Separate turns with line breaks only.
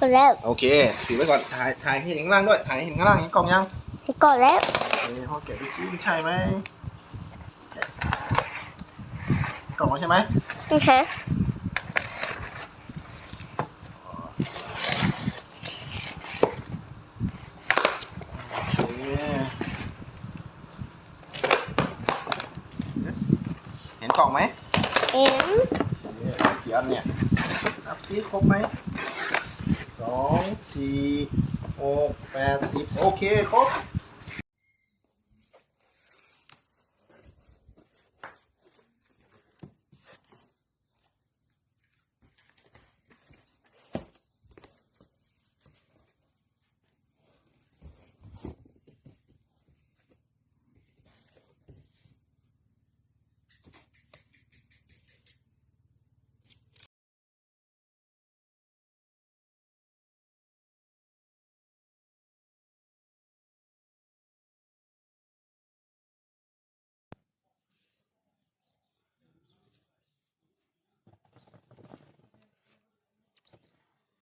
กดแล้ว
โอเคถือไว้ก่อนถ่ายถ่ายให้เห็นข้างล่างด้วยถ่ายให้เห็นข้างล่างเห็นกล่องยัง
กดแล้ว
เอ้ยพ่อแกะดูซิใช่ไหมแกะกล่องแล้วใช่ไหม
นะฮะ
โอเคเห็นกล่องไหม
เอ็ม
เนี่ยกี่อันเนี่ยนับซิครบไหมสอง สี่หกแปดสิบโอเค ครบ